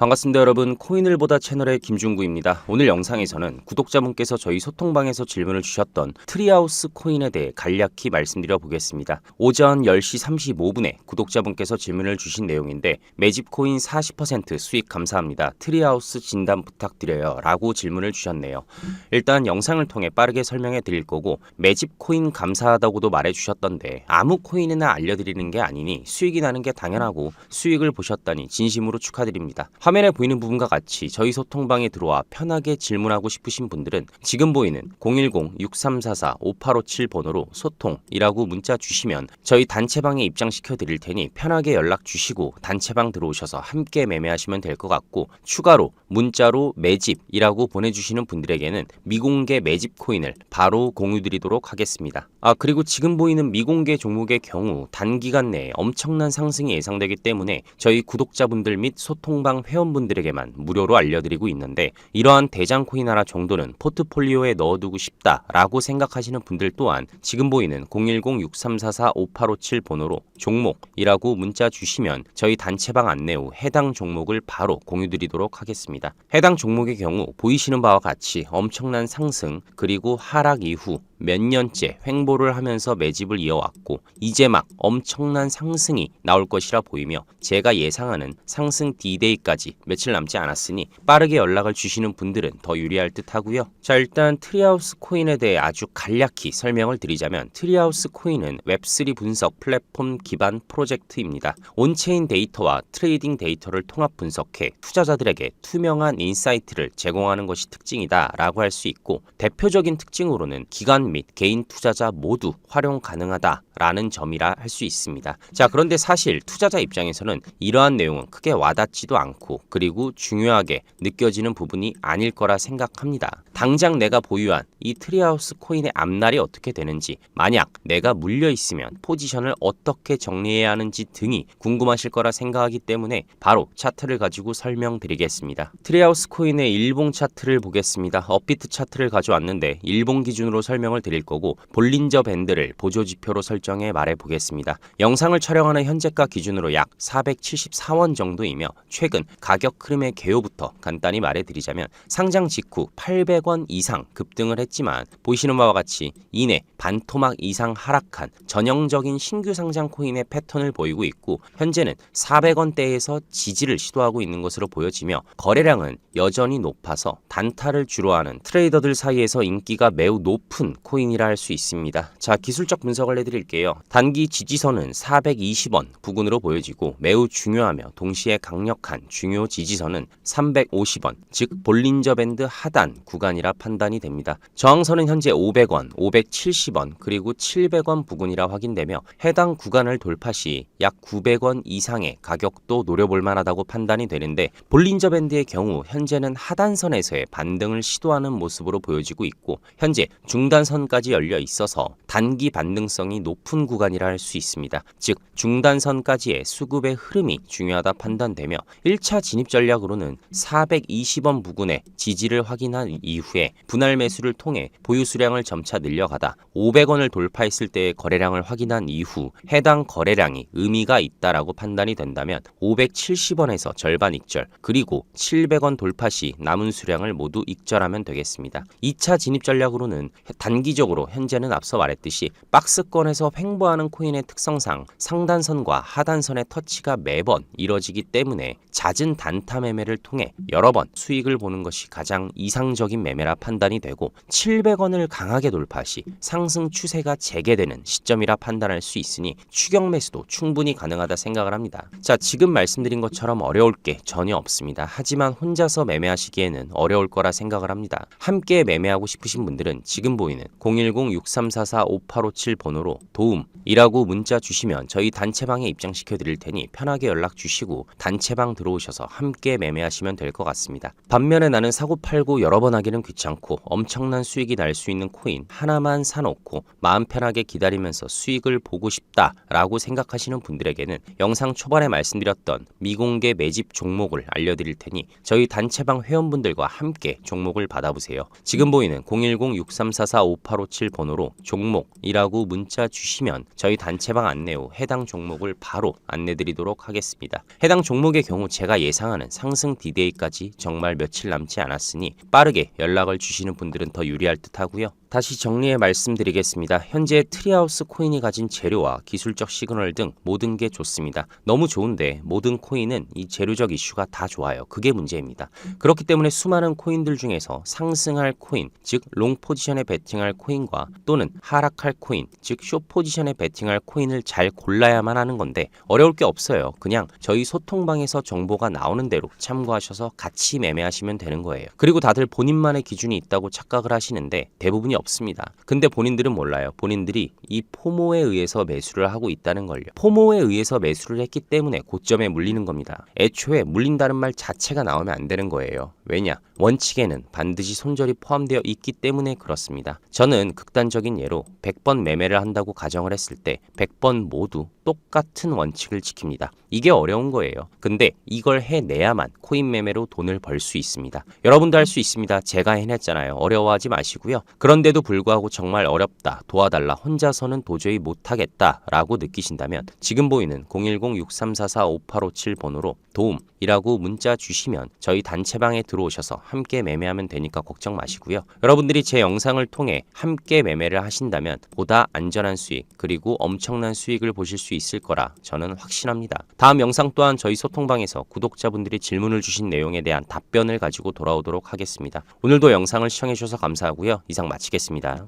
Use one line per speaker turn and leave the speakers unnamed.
반갑습니다 여러분. 코인을 보다 채널의 김중구입니다. 오늘 영상에서는 구독자분께서 저희 소통방에서 질문을 주셨던 트리하우스 코인에 대해 간략히 말씀드려 보겠습니다. 오전 10시 35분에 구독자분께서 질문을 주신 내용인데 매집 코인 40% 수익 감사합니다. 트리하우스 진단 부탁드려요 라고 질문을 주셨네요. 일단 영상을 통해 빠르게 설명해 드릴 거고 매집 코인 감사하다고도 말해 주셨던데 아무 코인이나 알려드리는 게 아니니 수익이 나는 게 당연하고 수익을 보셨다니 진심으로 축하드립니다 화면에 보이는 부분과 같이 저희 소통방에 들어와 편하게 질문하고 싶으신 분들은 지금 보이는 010-6344-5857 번호로 소통이라고 문자 주시면 저희 단체방에 입장시켜 드릴 테니 편하게 연락 주시고 단체방 들어오셔서 함께 매매하시면 될 것 같고 추가로 문자로 매집이라고 보내주시는 분들에게는 미공개 매집 코인을 바로 공유 드리도록 하겠습니다. 아 그리고 지금 보이는 미공개 종목의 경우 단기간 내에 엄청난 상승이 예상되기 때문에 저희 구독자분들 및 소통방 회원 분들에게만 무료로 알려드리고 있는데 이러한 대장 코인 하나 정도는 포트폴리오에 넣어두고 싶다라고 생각하시는 분들 또한 지금 보이는 010-6344-5857 번호로 종목이라고 문자 주시면 저희 단체방 안내 후 해당 종목을 바로 공유드리도록 하겠습니다. 해당 종목의 경우 보이시는 바와 같이 엄청난 상승 그리고 하락 이후 몇 년째 횡보를 하면서 매집을 이어왔고 이제 막 엄청난 상승이 나올 것이라 보이며 제가 예상하는 상승 D-Day까지 며칠 남지 않았으니 빠르게 연락을 주시는 분들은 더 유리할 듯 하고요. 자 일단 트리하우스 코인에 대해 아주 간략히 설명을 드리자면 트리하우스 코인은 웹3 분석 플랫폼 기반 프로젝트입니다. 온체인 데이터와 트레이딩 데이터를 통합 분석해 투자자들에게 투명한 인사이트를 제공하는 것이 특징이다 라고 할 수 있고 대표적인 특징으로는 기관 및 개인 투자자 모두 활용 가능하다라는 점이라 할 수 있습니다. 자, 그런데 사실 투자자 입장에서는 이러한 내용은 크게 와닿지도 않고 그리고 중요하게 느껴지는 부분이 아닐 거라 생각합니다. 당장 내가 보유한 이 트리하우스 코인의 앞날이 어떻게 되는지, 만약 내가 물려 있으면 포지션을 어떻게 정리해야 하는지 등이 궁금하실 거라 생각하기 때문에 바로 차트를 가지고 설명드리겠습니다. 트리하우스 코인의 일봉 차트를 보겠습니다. 업비트 차트를 가져왔는데 일봉 기준으로 설명을 드릴 거고 볼린저 밴드를 보조 지표로 설정해 말해 보겠습니다. 영상을 촬영하는 현재가 기준으로 약 474원 정도이며 최근 가격 흐름의 개요부터 간단히 말해 드리자면 상장 직후 800원 이상 급등을 했지만 보시는 바와 같이 이내 반토막 이상 하락한 전형적인 신규 상장 코인의 패턴을 보이고 있고 현재는 400원대에서 지지를 시도하고 있는 것으로 보여지며 거래량은 여전히 높아서 단타를 주로 하는 트레이더들 사이에서 인기가 매우 높은 코인이라 할 수 있습니다. 자, 기술적 분석을 해드릴게요. 단기 지지선은 420원 부근으로 보여지고 매우 중요하며 동시에 강력한 중요 지지선은 350원, 즉 볼린저 밴드 하단 구간이라 판단이 됩니다. 저항선은 현재 500원, 570원, 그리고 700원 부근이라 확인되며 해당 구간을 돌파 시 약 900원 이상의 가격도 노려볼 만하다고 판단이 되는데 볼린저 밴드의 경우 현재는 하단선에서의 반등을 시도하는 모습으로 보여지고 있고 현재 중단 선까지 열려 있어서 단기 반등성이 높은 구간이라 할 수 있습니다. 즉 중단선까지의 수급의 흐름이 중요하다 판단되며 1차 진입 전략으로는 420원 부근의 지지를 확인한 이후에 분할 매수를 통해 보유 수량을 점차 늘려가다 500원을 돌파했을 때의 거래량을 확인한 이후 해당 거래량이 의미가 있다라고 판단이 된다면 570원에서 절반 익절 그리고 700원 돌파 시 남은 수량을 모두 익절하면 되겠습니다. 2차 진입 전략으로는 단기 적으로 현재는 앞서 말했듯이 박스권에서 횡보하는 코인의 특성상 상단선과 하단선의 터치가 매번 이뤄지기 때문에 잦은 단타 매매를 통해 여러 번 수익을 보는 것이 가장 이상적인 매매라 판단이 되고 700원을 강하게 돌파 시 상승 추세가 재개되는 시점이라 판단할 수 있으니 추격 매수도 충분히 가능하다 생각을 합니다. 자, 지금 말씀드린 것처럼 어려울 게 전혀 없습니다. 하지만 혼자서 매매하시기에는 어려울 거라 생각을 합니다. 함께 매매하고 싶으신 분들은 지금 보이는 010-6344-5857 번호로 도움이라고 문자 주시면 저희 단체방에 입장시켜 드릴 테니 편하게 연락 주시고 단체방 들어오셔서 함께 매매하시면 될 것 같습니다. 반면에 나는 사고 팔고 여러 번 하기는 귀찮고 엄청난 수익이 날 수 있는 코인 하나만 사놓고 마음 편하게 기다리면서 수익을 보고 싶다라고 생각하시는 분들에게는 영상 초반에 말씀드렸던 미공개 매집 종목을 알려드릴 테니 저희 단체방 회원분들과 함께 종목을 받아보세요. 지금 보이는 010-6344-5857 5857 번호로 종목이라고 문자 주시면 저희 단체방 안내 후 해당 종목을 바로 안내드리도록 하겠습니다. 해당 종목의 경우 제가 예상하는 상승 디데이까지 정말 며칠 남지 않았으니 빠르게 연락을 주시는 분들은 더 유리할 듯 하고요. 다시 정리해 말씀드리겠습니다. 현재 트리하우스 코인이 가진 재료와 기술적 시그널 등 모든 게 좋습니다. 너무 좋은데 모든 코인은 이 재료적 이슈가 다 좋아요. 그게 문제입니다. 그렇기 때문에 수많은 코인들 중에서 상승할 코인, 즉 롱 포지션에 베팅할 코인과 또는 하락할 코인, 즉 숏 포지션에 베팅할 코인을 잘 골라야만 하는 건데 어려울 게 없어요. 그냥 저희 소통방에서 정보가 나오는 대로 참고하셔서 같이 매매하시면 되는 거예요. 그리고 다들 본인만의 기준이 있다고 착각을 하시는데 대부분이 없습니다. 근데 본인들은 몰라요. 본인들이 이 포모에 의해서 매수를 하고 있다는 걸요. 포모에 의해서 매수를 했기 때문에 고점에 물리는 겁니다. 애초에 물린다는 말 자체가 나오면 안 되는 거예요. 왜냐? 원칙에는 반드시 손절이 포함되어 있기 때문에 그렇습니다. 저는 극단적인 예로 100번 매매를 한다고 가정을 했을 때 100번 모두 똑같은 원칙을 지킵니다. 이게 어려운 거예요. 근데 이걸 해내야만 코인 매매로 돈을 벌 수 있습니다. 여러분도 할 수 있습니다. 제가 해냈잖아요. 어려워하지 마시고요. 그런데도 불구하고 정말 어렵다, 도와달라, 혼자서는 도저히 못하겠다 라고 느끼신다면 지금 보이는 010-6344-5857 번호로 도움이라고 문자 주시면 저희 단체방에 들어오셔서 함께 매매하면 되니까 걱정 마시고요. 여러분들이 제 영상을 통해 함께 매매를 하신다면 보다 안전한 수익 그리고 엄청난 수익을 보실 수 있을 거라 저는 확신합니다. 다음 영상 또한 저희 소통방에서 구독자분들이 질문을 주신 내용에 대한 답변을 가지고 돌아오도록 하겠습니다. 오늘도 영상을 시청해 주셔서 감사하고요. 이상 마치겠습니다.